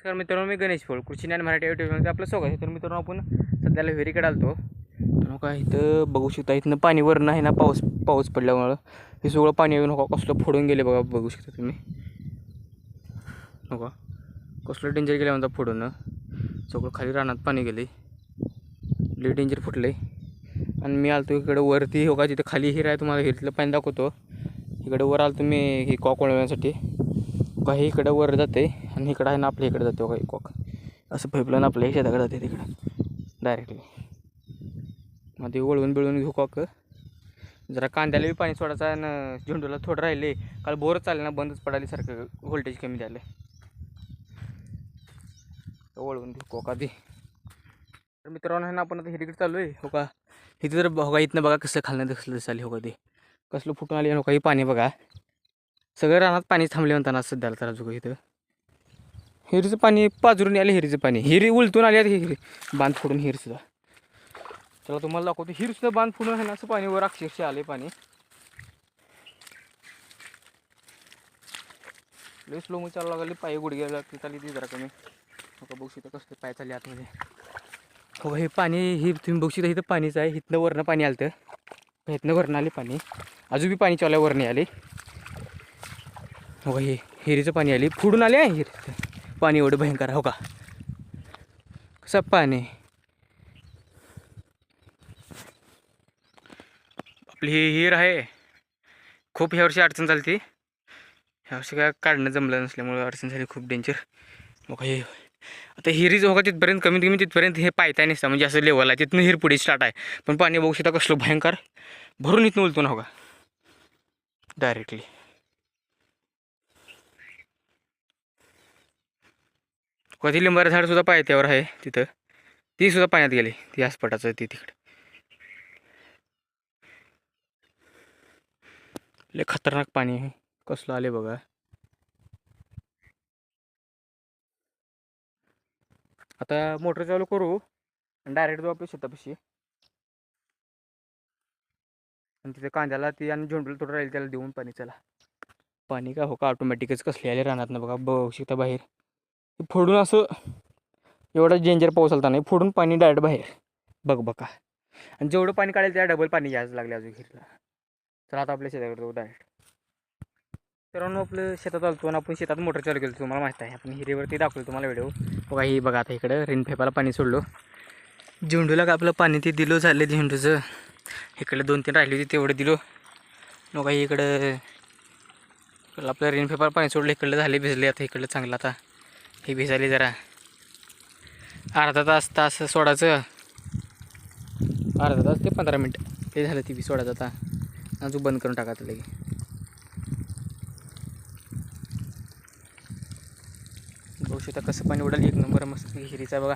नमस्कार मित्रांनो मी गणेश फोळ कृषी ज्ञान मराठी युट्यूबमध्ये आपलं स्वागत आहे. तर मित्रांनो आपण सध्याला विहिरीकडे आलतो. तर काय इथं बघू शकता इथनं पाणी वरण आहे ना पाऊस पाऊस पडल्यामुळं हे सगळं पाणी येऊन कसलं फोडून गेले बघा बघू शकता तुम्ही. नका. कसलं डेंजर गेलं म्हणता फोडून. सगळं खाली रानात पाणी गेले लई डेंजर फुटले आणि मी आलतो इकडं वरती हो का जिथं खाली हिर आहे तुम्हाला हिरीतलं पाणी दाखवतो. इकडे वर आलो तुम्ही हे कॉक वळवण्यासाठी काही इकडं वर जाते आणि इकडं आहे ना आपल्या इकडे जाते काही कॉक असं पाईपलाईन आपल्या शेताकडे जाते तिकडं. डायरेक्टली मग ते वळवून बिळवून घेऊ कॉक जरा कांद्याला बी पाणी सोडायचं आणि झेंडूला थोडं राहिले. काल बोर चालले ना बंदच पडाली सारखं. व्होल्टेज कमी झालं. वळवून घेऊ कॉक आधी. तर मित्रांनो आहे ना आपण आता हिरीकडे चालू आहे हो का? इथे जर बघा इथनं बघा कसं खालणं दिसलं दिसाले हो का ते? कसलं फुटून आले हो काही पाणी बघा. सगळं रानात पाणी थांबले म्हणताना सध्याला तर अजून इथं. हिरीचं पाणी पाजरून आले हिरीचं पाणी. हिरी उलटून आली आहे हिरी. बांध फोडून हिरसुद्धा चला तुम्हाला दाखवतो. हिरसुद्धा बांध फोडून आहे ना असं पाणी वर अक्षरशः आले पाणी. लई स्लो मध्ये चालू लागली. पाय गुडघ्याला लागली. चालली ती जरा कमी. हो का बघू शकता कसले पाय चालले आतमध्ये. हो हे पाणी ही तुम्ही बघू शकता इथं पाणीच आहे. इथनं वरनं पाणी आलं तर इथनं वरनं आले पाणी. अजून बी पाणी चालू आहे आले हो का हे हिरीचं पाणी आली फुडून आले आहे हिरीचं. पाणी एवढं भयंकर हो का? कसं पाणी? आपली ही हिर आहे. खूप ह्या वर्षी अडचण झाली ती ह्या वर्षी काय काढणं जमलं नसल्यामुळे अडचण झाली खूप डेंजर मग हे आता हिरीच हो का तिथपर्यंत कमीत कमी तिथपर्यंत हे पायताय नसतं. म्हणजे असं लेवल आहे. तिथून हिर पुढे स्टार्ट आहे. पण पाणी बघू शकता कसलं भयंकर. भरून इथून उलतो ना हो का? डायरेक्टली कधी लिंबाचं झाडसुद्धा पायथ्यावर आहे तिथं. ती सुद्धा पाण्यात गेली. ती आसपटाचं ती तिकडे. लय खतरनाक पाणी आहे. कसलं आले बघा. आता मोटर चालू करू आणि डायरेक्ट जाऊ आपल्या शेतापाशी. आणि तिथे कांद्याला ती आणि झोंडूला थोडं राहील त्याला देऊन पाणी चला. पाणी का हो का ऑटोमॅटिकच कसले आले रानात ना बघा. बघू शकता बाहेर फोडून असं एवढा डेंजर पाऊस आलता नाही फोडून पाणी डायरेक्ट बाहेर. बघ बघा आणि जेवढं पाणी काढेल त्या डबल पाणी घ्यायचं लागले अजून हिरला. तर आता आपल्या शेताकडे जाऊ डायरेक्ट तर आपलं शेतात आलतो आणि आपण शेतात मोटर चालू केलं तुम्हाला माहीत आहे. आपण हिरीवरती दाखवलं तुम्हाला व्हिडिओ. बघा ही बघा आता इकडं रेन पेपाला पाणी सोडलो. झेंडूला का आपलं पाणी ते दिलो झालं झेंडूचं. इकडे दोन तीन राहिली होती तेवढं दिलो. मग काही इकडं आपलं रेन पाणी सोडलं इकडलं झाले भिजले आता इकडलं चांगलं आता. हे भिजाली जरा. अर्धा तास तास सोडायचं. अर्धा तास ते पंधरा मिनटं. ते झालं ती बी सोडायचं आता. अजून बंद करून टाकायचं लगे बघू शकता कसं पाणी उडाल. एक नंबर मस्त हिरीचा बघा.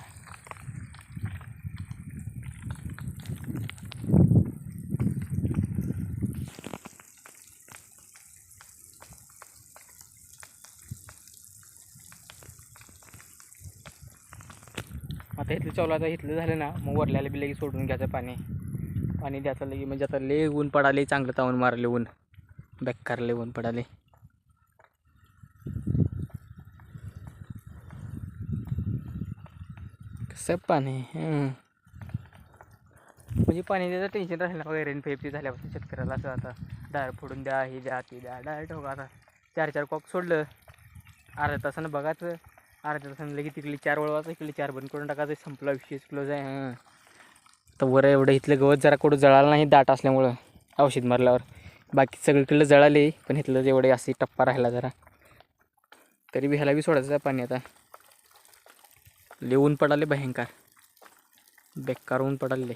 आता इथलं चालू आता इथलं झालं ना मग वरल्याला बी लगेच सोडून घ्यायचं पाणी. पाणी द्यायचं लगे म्हणजे आता लय ऊन पडाले चांगलं तावून मारले ऊन. बेकारले ऊन पडाले कसं पाणी म्हणजे पाणी द्यायचं टेन्शन राहिलं वगैरे फेपची झाल्यापासून शेतकऱ्याला असं आता. डाळ फोडून द्या हे द्या ती द्या डायरेक्ट ठोका आता. चार चार कॉक सोडलं. अर्ध्या तासानं बघायचं अर्ध्या तासानं लगेच तिकडे चार वळवायचं इकडली चार बंद करून टाकायचं संपला विषय क्लोज आहे. हां. तर वर एवढं इथलं गवत जरा कुठं जळालं नाही दाट असल्यामुळं औषध मारल्यावर. बाकी सगळीकडलं जळाले पण इथलं जेवढे असे टप्पा राहिला जरा. तरी बी ह्याला बी सोडायचं आहे पाणी आता. लिहून पडाले भयंकर. बेकार ऊन पडाले